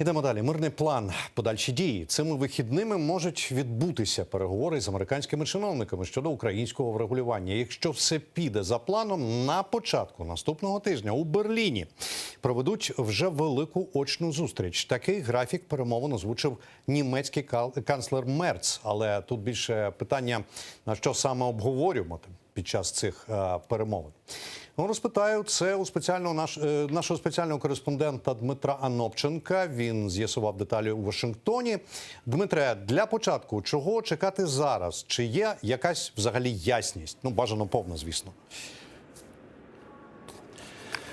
Ідемо далі. Мирний план, подальші дії. Цими вихідними можуть відбутися переговори з американськими чиновниками щодо українського врегулювання. Якщо все піде за планом, на початку наступного тижня у Берліні проведуть вже велику очну зустріч. Такий графік перемовин озвучив німецький канцлер Мерц. Але тут більше питання на що саме обговорювати під час цих е, перемовин. Ну, розпитаю це у спеціального наш, е, нашого спеціального кореспондента Дмитра Анопченка. Він з'ясував деталі у Вашингтоні. Дмитре, для початку чого чекати зараз? Чи є якась взагалі ясність? Ну, бажано повна, звісно.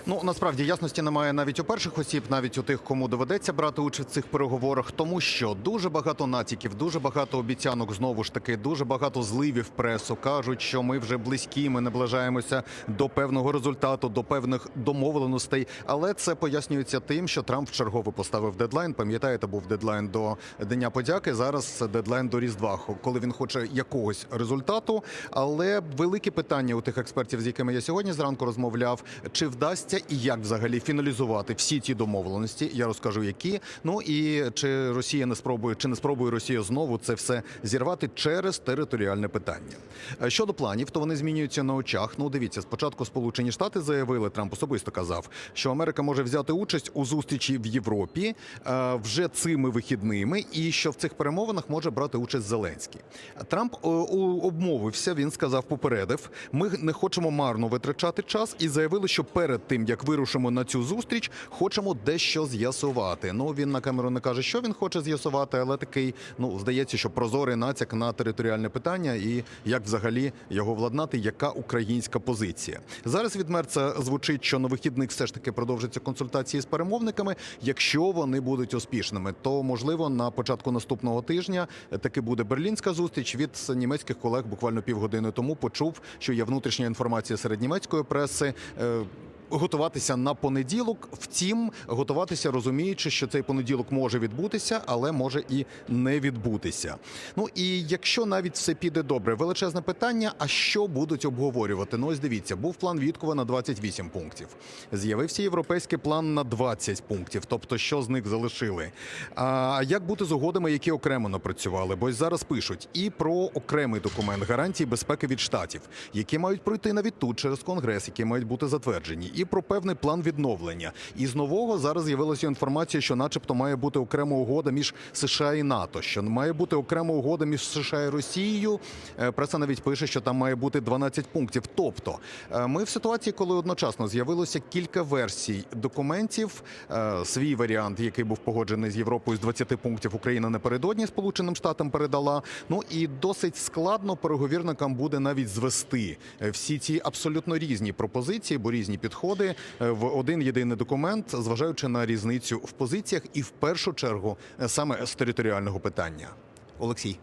Ну насправді ясності немає навіть у перших осіб, навіть у тих, кому доведеться брати участь в цих переговорах, тому що дуже багато натяків, дуже багато обіцянок. Знову ж таки, дуже багато зливів пресу кажуть, що ми вже близькі, ми наближаємося до певного результату, до певних домовленостей. Але це пояснюється тим, що Трамп вчергове поставив дедлайн. Пам'ятаєте, був дедлайн до Дня подяки. Зараз дедлайн до Різдва, коли він хоче якогось результату. Але велике питання у тих експертів, з якими я сьогодні зранку розмовляв, чи вдасться і як взагалі фіналізувати всі ті домовленості. Я розкажу, які ну і чи Росія не спробує, чи не спробує Росія знову це все зірвати через територіальне питання. Е, Щодо планів, то вони змінюються на очах. Ну, дивіться, спочатку Сполучені Штати заявили, Трамп особисто казав, що Америка може взяти участь у зустрічі в Європі е, вже цими вихідними, і що в цих перемовинах може брати участь Зеленський. Трамп е, обмовився. Він сказав, попередив. Ми не хочемо марно витрачати час і заявили, що перед тим як вирушимо на цю зустріч, хочемо дещо з'ясувати. Ну він на камеру не каже, що він хоче з'ясувати, але такий, ну здається, що прозорий натяк на територіальне питання і як взагалі його владнати, яка українська позиція. Зараз від мерца звучить, що на вихідних все ж таки продовжаться консультації з перемовниками. Якщо вони будуть успішними, то можливо на початку наступного тижня таки буде берлінська зустріч. Від німецьких колег буквально півгодини тому почув, що є внутрішня інформація серед німецької преси. Готуватися на понеділок, втім, готуватися, розуміючи, що цей понеділок може відбутися, але може і не відбутися. Ну і якщо навіть все піде добре, величезне питання: а що будуть обговорювати? Ну ось дивіться, був план Віткова на 28 пунктів. З'явився європейський план на 20 пунктів. Тобто, що з них залишили? А як бути з угодами, які окремо напрацювали? Бо зараз пишуть і про окремий документ гарантії безпеки від штатів, які мають пройти навіть тут через конгрес, які мають бути затверджені, і про певний план відновлення. І з нового зараз з'явилася інформація, що, начебто, має бути окрема угода між США і НАТО, що має бути окрема угода між США і Росією. Е, Преса навіть пише, що там має бути 12 пунктів. Тобто, е, ми в ситуації, коли одночасно з'явилося кілька версій документів. Е, Свій варіант, який був погоджений з Європою з 20 пунктів, Україна напередодні Сполученим Штатам передала. Ну і досить складно переговірникам буде навіть звести всі ці абсолютно різні пропозиції, бо різні підходи е, в один єдиний документ, зважаючи на різницю в позиціях, і в першу чергу е, саме з територіального питання. Олексій.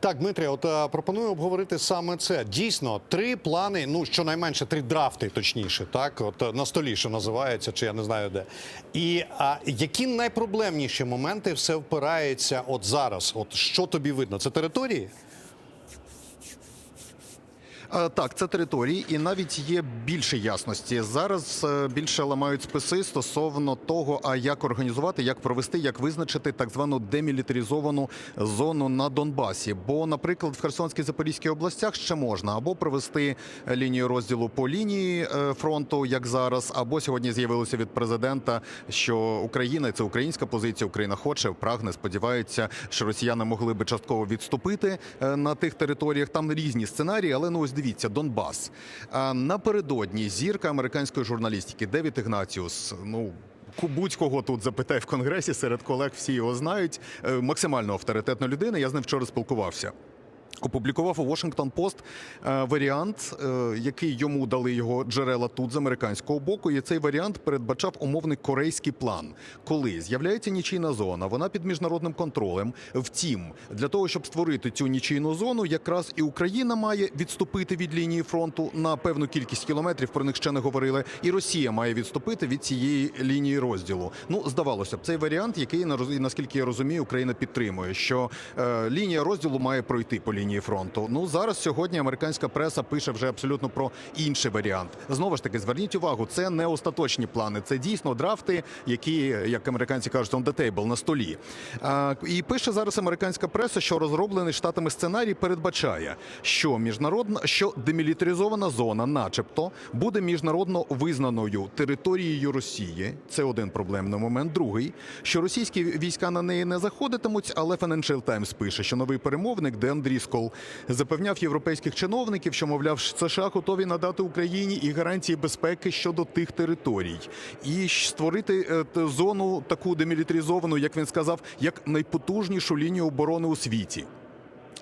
Так, Дмитрий, от е, пропоную обговорити саме це. Дійсно, три плани, ну щонайменше три драфти, точніше, так, от на столі, що називається, чи я не знаю де. І а, які найпроблемніші моменти все впирається от зараз? От що тобі видно? Це території? Е, Так, це території, і навіть є більше ясності. Зараз е, більше ламають списи стосовно того, а як організувати, як провести, як визначити так звану демілітаризовану зону на Донбасі. Бо, наприклад, в Херсонській Запорізькій областях ще можна або провести лінію розділу по лінії е, фронту, як зараз, або сьогодні з'явилося від президента, що Україна це українська позиція. Україна хоче, прагне, сподівається, що росіяни могли би частково відступити на тих територіях. Там різні сценарії, але ну ось дивіться, Донбас. А напередодні зірка американської журналістики Девід Ігнатіус. Ну. Будь-кого тут запитай в конгресі серед колег, всі його знають. Е, Максимально авторитетна людина. Я з ним вчора спілкувався. Опублікував у Washington Post е, варіант, е, який йому дали його джерела тут з американського боку. І цей варіант передбачав умовний корейський план, коли з'являється нічийна зона, вона під міжнародним контролем. Втім, для того, щоб створити цю нічийну зону, якраз і Україна має відступити від лінії фронту на певну кількість кілометрів. Про них ще не говорили. І Росія має відступити від цієї лінії розділу. Ну здавалося б, цей варіант, який наскільки я розумію, Україна підтримує, що е, лінія розділу має пройти по лінії фронту. Ну зараз сьогодні американська преса пише вже абсолютно про інший варіант. Знову ж таки, зверніть увагу, це не остаточні плани, це дійсно драфти, які, як американці кажуть, on the table, на столі. А, і пише зараз американська преса, що розроблений штатами сценарій передбачає, що міжнародна, що демілітаризована зона, начебто, буде міжнародно визнаною територією Росії. Це один проблемний момент. Другий, що російські війська на неї не заходитимуть, але Financial Times пише, що новий перемовник Ден Дріскол запевняв європейських чиновників, що мовляв, США готові надати Україні і гарантії безпеки щодо тих територій, і створити е, зону таку демілітаризовану, як він сказав, як найпотужнішу лінію оборони у світі.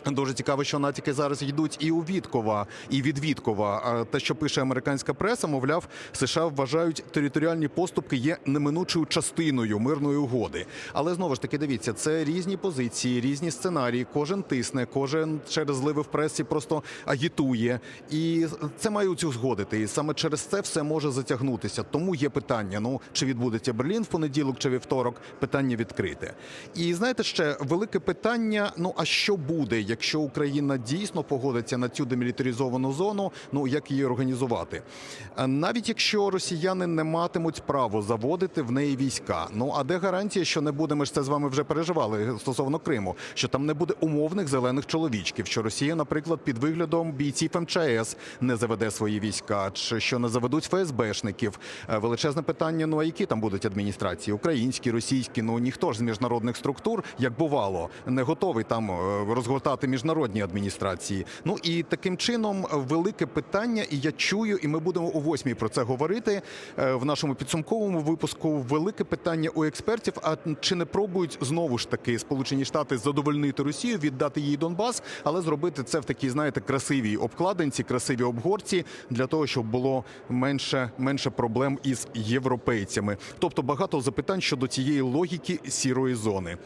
Дуже цікаво, що натяки зараз йдуть і у Віткова, і від Віткова. Те, що пише американська преса, мовляв, США вважають, територіальні поступки є неминучою частиною мирної угоди. Але знову ж таки, дивіться, це різні позиції, різні сценарії. Кожен тисне, кожен через зливи в пресі просто агітує. І це мають узгодити. І саме через це все може затягнутися. Тому є питання: ну чи відбудеться Берлін в понеділок чи вівторок? Питання відкрите. І знаєте ще велике питання: ну а що буде, якщо Україна дійсно погодиться на цю демілітаризовану зону? Ну як її організувати? Навіть якщо росіяни не матимуть право заводити в неї війська, ну а де гарантія, що не буде? Ми ж це з вами вже переживали стосовно Криму, що там не буде умовних зелених чоловічків, що Росія, наприклад, під виглядом бійців МЧС не заведе свої війська, чи що не заведуть ФСБшників. Е, Величезне питання: ну а які там будуть адміністрації? Українські, російські? Ну ніхто ж з міжнародних структур, як бувало, не готовий там е, розгортати міжнародні адміністрації. Ну і таким чином е, велике питання, і я чую, і ми будемо о восьмій про це говорити е, в нашому підсумковому випуску. Велике питання у експертів: а чи не пробують знову ж таки Сполучені Штати задовольнити Росію, віддати їй Донбас, але зробити це в такій, знаєте, красивій обкладинці, красивій обгорці для того, щоб було менше, менше проблем із європейцями. Тобто багато запитань щодо цієї логіки сірої зони.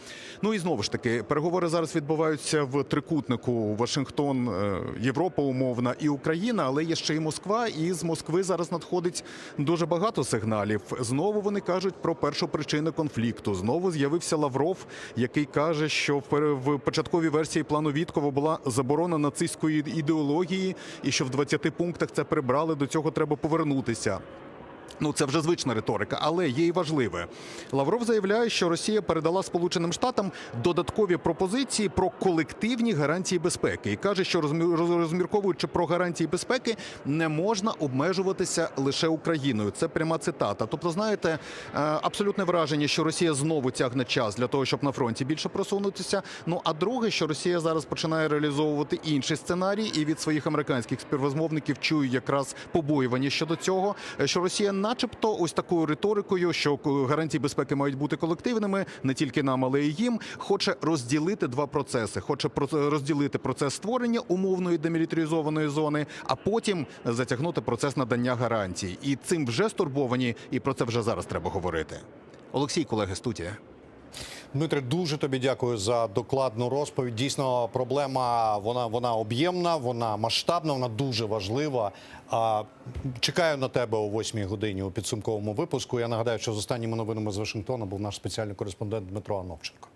Ну і знову ж таки, переговори зараз відбуваються в трикутнику Вашингтон, е, Європа умовна і Україна, але є ще й Москва. І з Москви зараз надходить дуже багато сигналів. Знову вони кажуть про першу причину конфлікту. Знову з'явився Лавров, який каже, що в початковій версії плану Віткова була заборона нацистської ідеології, і що в 20 пунктах це прибрали. До цього треба повернутися. Ну, це вже звична риторика, але є і важливе. Лавров заявляє, що Росія передала Сполученим Штатам додаткові пропозиції про колективні гарантії безпеки і каже, що розмі- розмірковуючи про гарантії безпеки, не можна обмежуватися лише Україною. Це пряма цитата. Тобто, знаєте, е, абсолютне враження, що Росія знову тягне час для того, щоб на фронті більше просунутися. Ну а друге, що Росія зараз починає реалізовувати інший сценарій, і від своїх американських співрозмовників чую якраз побоювання щодо цього, е, що Росія, начебто, ось такою риторикою, що гарантії безпеки мають бути колективними, не тільки нам, але й їм, хоче розділити два процеси. Хоче розділити процес створення умовної демілітаризованої зони, а потім затягнути процес надання гарантій. І цим вже стурбовані, і про це вже зараз треба говорити. Олексій, колеги, студія. Дмитре, дуже тобі дякую за докладну розповідь. Дійсно, проблема вона, вона об'ємна, вона масштабна, вона дуже важлива. А, чекаю на тебе о 8 годині у підсумковому випуску. Я нагадаю, що з останніми новинами з Вашингтона був наш спеціальний кореспондент Дмитро Ановченко.